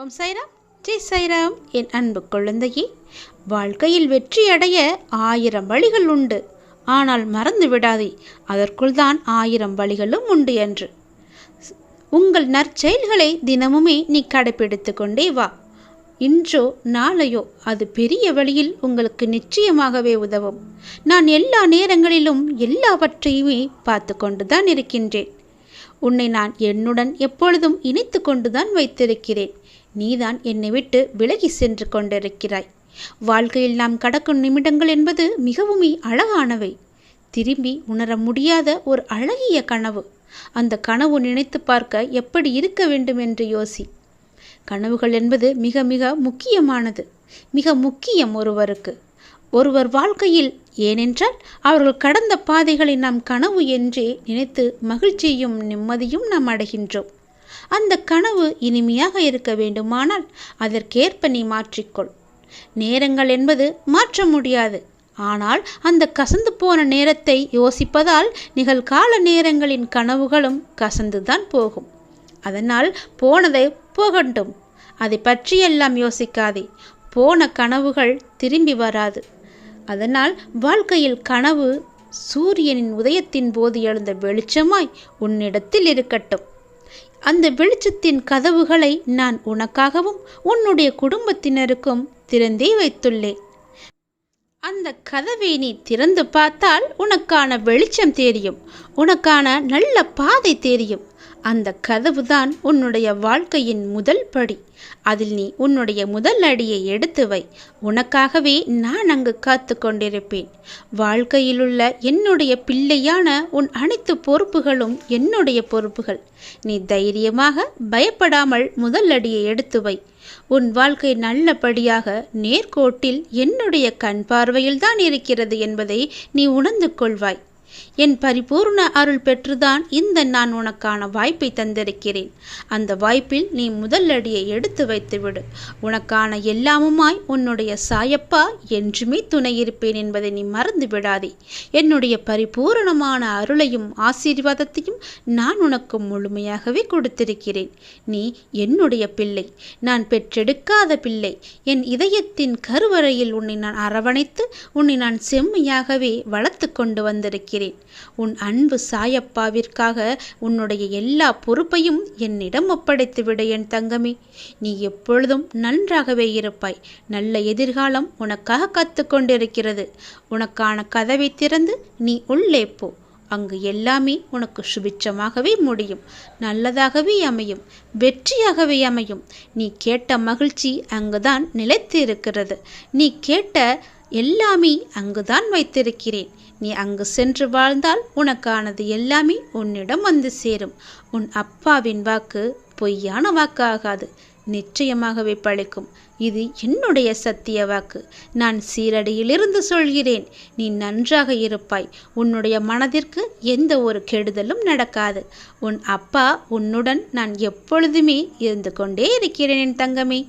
ஓம் சைராம் ஜெய் சைராம் என் அன்பு குழந்தையே வாழ்க்கையில் வெற்றி அடைய ஆயிரம் வழிகள் உண்டு. ஆனால் மறந்து விடாதே அதற்குள் தான் ஆயிரம் வழிகளும் உண்டு என்று. உங்கள் நற்செயல்களை தினமுமே நீ கடைபிடித்து கொண்டே வா. இன்றோ நாளையோ அது பெரிய வழியில் உங்களுக்கு நிச்சயமாகவே உதவும். நான் எல்லா நேரங்களிலும் எல்லாவற்றையுமே பார்த்து கொண்டுதான் இருக்கின்றேன். உன்னை நான் என்னுடன் எப்பொழுதும் இணைத்து கொண்டுதான் வைத்திருக்கிறேன். நீதான் என்னை விட்டு விலகி சென்று கொண்டிருக்கிறாய். வாழ்க்கையில் நாம் கடக்கும் நிமிடங்கள் என்பது மிகவுமே அழகானவை. திரும்பி உணர முடியாத ஒரு அழகிய கனவு. அந்த கனவு நினைத்து பார்க்க எப்படி இருக்க வேண்டும் என்று யோசி. கனவுகள் என்பது மிக மிக முக்கியமானது. மிக முக்கியம் ஒருவருக்கு. ஒருவர் வாழ்க்கையில் ஏனென்றால் அவர்கள் கடந்த பாதைகளை நாம் கனவு என்றே நினைத்து மகிழ்ச்சியும் நிம்மதியும் நாம் அடைகின்றோம். அந்த கனவு இனிமையாக இருக்க வேண்டுமானால் அதற்கேற்ப நீ மாற்றிக்கொள். நேரங்கள் என்பது மாற்ற முடியாது. ஆனால் அந்த கசந்து போன நேரத்தை யோசிப்பதால் நிகழ்கால நேரங்களின் கனவுகளும் கசந்துதான் போகும். அதனால் போனதை போகட்டும். அதை பற்றியெல்லாம் யோசிக்காதே. போன கனவுகள் திரும்பி வராது. அதனால் வாழ்க்கையில் கனவு சூரியனின் உதயத்தின் போது எழுந்த வெளிச்சமாய் உன்னிடத்தில் இருக்கட்டும். அந்த வெளிச்சத்தின் கதவுகளை நான் உனக்காகவும் உன்னுடைய குடும்பத்தினருக்கும் திறந்தே வைத்துள்ளேன். அந்த கதவை நீ திறந்து பார்த்தால் உனக்கான வெளிச்சம் தெரியும் உனக்கான நல்ல பாதை தெரியும். அந்த கதவுதான் உன்னுடைய வாழ்க்கையின் முதல் படி. அதில் நீ உன்னுடைய முதல் அடியை எடுத்து வை. உனக்காகவே நான் அங்கு காத்து கொண்டிருப்பேன். வாழ்க்கையிலுள்ள என்னுடைய பிள்ளையான உன் அனைத்து பொறுப்புகளும் என்னுடைய பொறுப்புகள். நீ தைரியமாக பயப்படாமல் முதல் அடியை எடுத்து வை. உன் வாழ்க்கை நல்லபடியாக நேர்கோட்டில் என்னுடைய கண் பார்வையில்தான் இருக்கிறது என்பதை நீ உணர்ந்து கொள்வாய். என் பரிபூர்ண அருள் பெற்றுதான் இந்த நான் உனக்கான வாய்ப்பை தந்திருக்கிறேன். அந்த வாய்ப்பில் நீ முதல் அடியை எடுத்து வைத்துவிடு. உனக்கான எல்லாமுமாய் உன்னுடைய சாயப்பா என்றுமே துணை இருப்பேன் என்பதை நீ மறந்து விடாதே. என்னுடைய பரிபூரணமான அருளையும் ஆசீர்வாதத்தையும் நான் உனக்கு முழுமையாகவே கொடுத்திருக்கிறேன். நீ என்னுடைய பிள்ளை. நான் பெற்றெடுக்காத பிள்ளை. என் இதயத்தின் கருவறையில் உன்னை நான் அரவணைத்து உன்னை நான் செம்மையாகவே வளர்த்து கொண்டு வந்திருக்கிறேன். உன் அன்பு சாயப்பாவிற்காக உன்னுடைய எல்லா பொறுப்பையும் என்னிடம் ஒப்படைத்து என் தங்கமே. நீ எப்பொழுதும் நன்றாகவே இருப்பாய். நல்ல எதிர்காலம் உனக்காக காத்து கொண்டிருக்கிறது உனக்கான கதவை திறந்து நீ உள்ளே போ. அங்கு எல்லாமே உனக்கு சுபிச்சமாகவே முடியும். நல்லதாகவே அமையும். வெற்றியாகவே அமையும். நீ கேட்ட மகிழ்ச்சி அங்குதான் நிலைத்து இருக்கிறது நீ கேட்ட எல்லாமே அங்குதான் வைத்திருக்கிறேன். நீ அங்கு சென்று வாழ்ந்தால் உனக்கானது எல்லாமே உன்னிடம் வந்து சேரும். உன் அப்பாவின் வாக்கு பொய்யான வாக்காகாது. நிச்சயமாகவே பழிக்கும். இது என்னுடைய சத்திய வாக்கு. நான் சீரடியிலிருந்து சொல்கிறேன். நீ நன்றாக இருப்பாய். உன்னுடைய மனதிற்கு எந்த ஒரு கெடுதலும் நடக்காது. உன் அப்பா உன்னுடன் நான் எப்பொழுதுமே இருந்து கொண்டே இருக்கிறேன் என் தங்கமே.